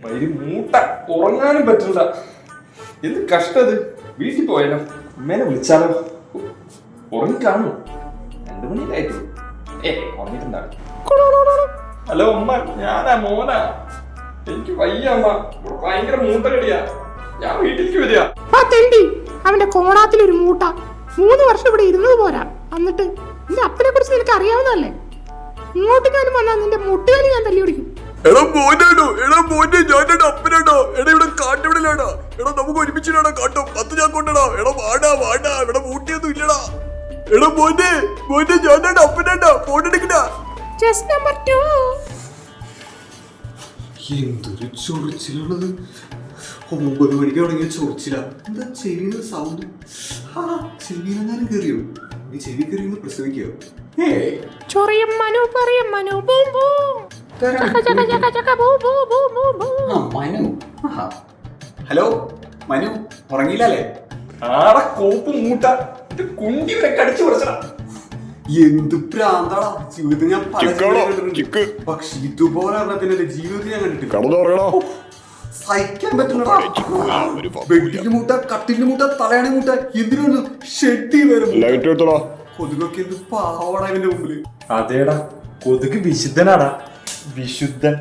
മയിൽ മൂട്ട ഉറങ്ങാനും പറ്റില്ല എന്ത് കഷ്ടത് വീട്ടിൽ പോയാലോ? അമ്മേനെ വിളിച്ചാലോ? ഉറങ്ങി കാണൂ രണ്ടു മണിയിലായിട്ടു ഏ ഉറങ്ങിട്ടുണ്ടാവും ഹലോ ഉമ്മ ഞാനാ മോനാ. എനിക്ക് വയ്യ അമ്മ ഭയങ്കര മൂട്ടകടിയാ. ഞാൻ വീട്ടിലേക്ക് വരിക. ആ തെണ്ടി. അവന്റെ കോണാത്തിൽ ഒരു മൂട്ട. മൂന്ന് വർഷം ഇവിടെ ഇരുന്നത് പോരാ. എന്നിട്ട് നിന്റെ അപ്പനെ കുറിച്ച് നിനക്ക് അറിയാവുന്നതല്ലേ? ഇങ്ങോട്ടേക്കാനും വന്നാൽ നിന്റെ മുട്ടുകാലി ഞാൻ തല്ലി പിടിക്കും എടാ എടാ മോനെ അപ്പനാടാ എടാ ഇവിടെ കാട്ടുവിടലാടാ. എടാ നമുക്ക് ഒരുമിച്ചിടാടാ കാട്ടും. പത്ത് ഞാൻ കൊണ്ടടാ എടാ വാടാ വാടാ. ഇവിടെ മൂട്ടിയൊന്നും ഇല്ലടാ. എടാ മോനെ മോനെ ഞാനാണ് അപ്പനാടാ ഫോൺ എടുക്കടാ. ജസ്റ്റ് നമ്പർ ടു എന്തൊരു ചൊറിച്ചിലാണത്. ഒമ്പത് മണിക്ക് തുടങ്ങിയ ചൊറിച്ചില. എന്താ ചെവിന്ന് സൗണ്ട് ആ ചെവിയിലെങ്ങാനും കയറിയോ ഈ ചെവി കയറിയൊന്ന് പ്രസവിക്കോ? ഏ? ചൊറിയും മനു പറയും മനു ബൂം ബൂം. ചക്ക ചക്ക ബോ ബോ ബൂ ബൂ ബൂ. മനു. ആഹാ. ഹലോ മനു ഉറങ്ങിയില്ലല്ലേ? ആടെ കോപ്പ് മൂട്ട. ഇത് കുണ്ടി വരെ കടിച്ചു കുറച്ചടാ എന്ത് പ്രാന്താടാ. ജീവിതത്തിൽ ഞാൻ പല ചിക്കാണോ? കണ്ടിട്ടുണ്ട്. പക്ഷെ ഇതുപോലെ ഒരെണ്ണത്തിന്റെ ജീവിതത്തിൽ ഞാൻ കണ്ടിട്ടില്ല. കടന്നുറങ്ങണോ സഹിക്കാൻ പറ്റുന്നടാ. ഒരു പപ്പു ബെഡിൽ മൂട്ട കട്ടിന്റെ മൂട്ട തലയാണി മൂട്ട എന്തിനൊന്നും ഷെഡി വരും? ലൈറ്റ് എടുത്തടാ. കൊതുകൊക്കെ എന്ത് പാവടാ ഇവന്റെ മുമ്പിൽ. അതേടാ കൊതുക് വിശുദ്ധനാടാ. വിശുദ്ധൻ.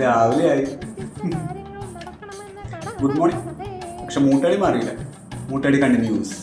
രാവിലെ ആയി. ഗുഡ് മോർണിംഗ് പക്ഷെ മൂട്ടടി മാറിയില്ല. മൂട്ടടി കണ്ടിന്യൂസ്